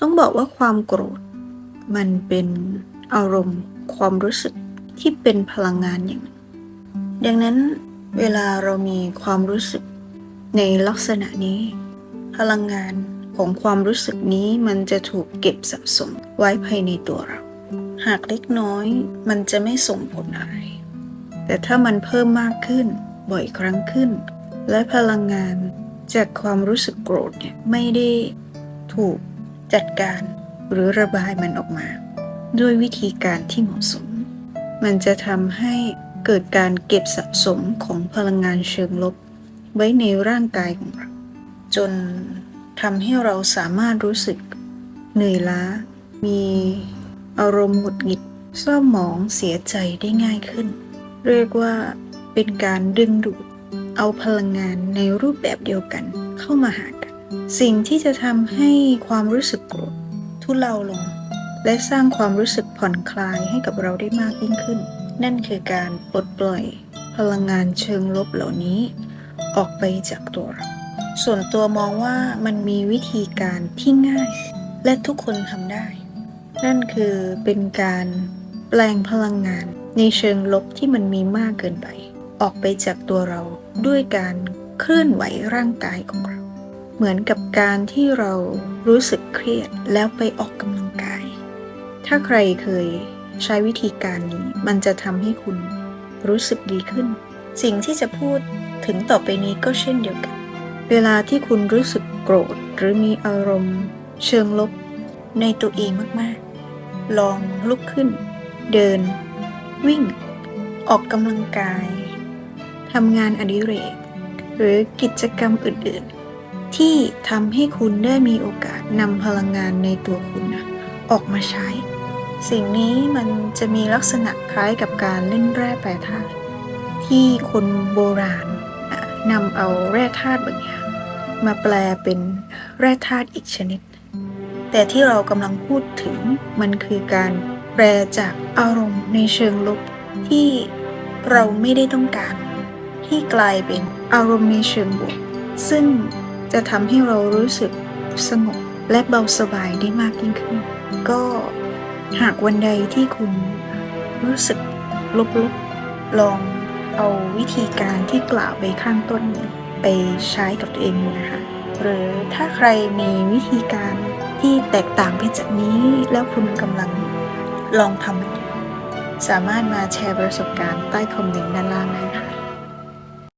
ต้องบอกว่าความโกรธ มันเป็นอารมณ์ความรู้สึกที่เป็นพลังงานอย่างหนึ่งดังนั้นเวลาเรามีความรู้สึกในลักษณะนี้ พลังงานของความรู้สึกนี้มันจะถูกเก็บสะสมไว้ภายในตัวเรา หากเล็กน้อยมันจะไม่ส่งผลอะไร แต่ถ้ามันเพิ่มมากขึ้นบ่อยครั้งขึ้น และพลังงานจากความรู้สึกโกรธเนี่ยไม่ได้ถูก จัดการหรือระบายมันออกมา ด้วยวิธีการที่เหมาะสม มันจะทำให้เกิดการเก็บสะสมของพลังงานเชิงลบ ไว้ในร่างกายของเรา จนทำให้เราสามารถรู้สึกเหนื่อยล้า มีอารมณ์หงุดหงิดเศร้าหมองเสียใจได้ง่ายขึ้น เรียกว่าเป็นการดึงดูดเอาพลังงานในรูปแบบเดียวกันเข้ามาหา สิ่งที่จะทำให้ความรู้สึกโกรธทุเลาลง และสร้างความรู้สึกผ่อนคลายให้กับเราได้มากยิ่งขึ้น นั่นคือการปลดปล่อยพลังงานเชิงลบเหล่านี้ ออกไปจากตัวเราส่วนตัวมองว่ามันมีวิธีการที่ง่าย และทุกคนทำได้ นั่นคือเป็นการแปลงพลังงานในเชิงลบที่มันมีมากเกินไป ออกไปจากตัวเราด้วยการเคลื่อนไหวร่างกายของเรา เหมือนกับการที่เรารู้สึกเครียดแล้วไปออกกำลังกาย ถ้าใครเคยใช้วิธีการนี้ มันจะทำให้คุณรู้สึกดีขึ้น สิ่งที่จะพูดถึงต่อไปนี้ก็เช่นเดียวกัน เวลาที่คุณรู้สึกโกรธหรือมีอารมณ์ เชิงลบในตัวเองมากๆ ลองลุกขึ้น เดิน วิ่ง ออกกำลังกายทำงานอดิเรก หรือกิจกรรมอื่นๆ ที่ทำให้คุณได้มีโอกาสนำพลังงานในตัวคุณนะออกมาใช้ สิ่งนี้มันจะมีลักษณะคล้ายกับการเล่นแร่แปรธาตุที่คนโบราณนำเอาแร่ธาตุบางอย่างมาแปลเป็นแร่ธาตุอีกชนิด แต่ที่เรากำลังพูดถึงมันคือการแปลจากอารมณ์ในเชิงลบที่เราไม่ได้ต้องการ ที่กลายเป็นอารมณ์ในเชิงบวกซึ่ง จะทำให้เรารู้สึกสงบและเบาสบายได้มากยิ่งขึ้น ก็หากวันใดที่คุณรู้สึกลบๆลองเอาวิธีการที่กล่าวไปข้างต้นนี้ไปใช้กับตัวเองดูนะคะ หรือถ้าใครมีวิธีการที่แตกต่างไปจากนี้แล้วคุณกำลังลองทำสามารถมาแชร์ประสบการณ์ใต้คอมเมนต์ด้านล่างได้นะคะ